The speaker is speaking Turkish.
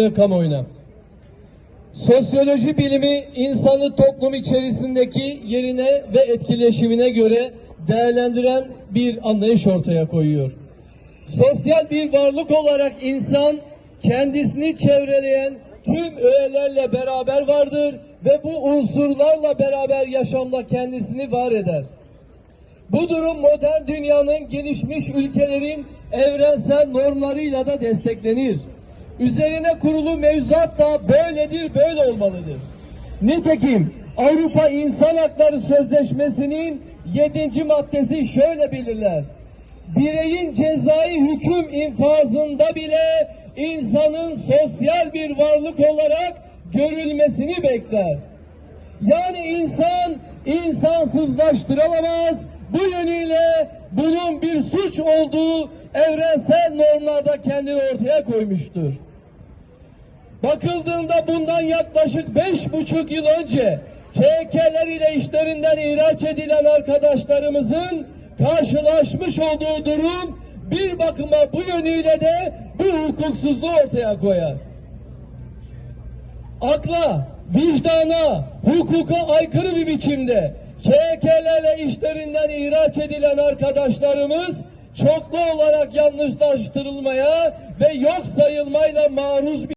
ve kamuoyuna. Sosyoloji bilimi insanı toplum içerisindeki yerine ve etkileşimine göre değerlendiren bir anlayış ortaya koyuyor. Sosyal bir varlık olarak insan kendisini çevreleyen tüm öğelerle beraber vardır ve bu unsurlarla beraber yaşamda kendisini var eder. Bu durum modern dünyanın gelişmiş ülkelerin evrensel normlarıyla da desteklenir. Üzerine kurulu mevzuat da böyledir, böyle olmalıdır. Nitekim Avrupa İnsan Hakları Sözleşmesi'nin 7. maddesi şöyle belirler. Bireyin cezai hüküm infazında bile insanın sosyal bir varlık olarak görülmesini bekler. Yani insan insansızlaştırılamaz. Bu yönüyle bunun bir suç olduğu evrensel normlarda kendini ortaya koymuştur. Bakıldığında bundan yaklaşık beş buçuk yıl önce KK'ler ile işlerinden ihraç edilen arkadaşlarımızın karşılaşmış olduğu durum bir bakıma bu yönüyle de bu hukuksuzluğu ortaya koyar akla, vicdana, hukuka aykırı bir biçimde KK'lerle işlerinden ihraç edilen arkadaşlarımız çoklu olarak yanlışlaştırılmaya ve yok sayılmayla maruz bir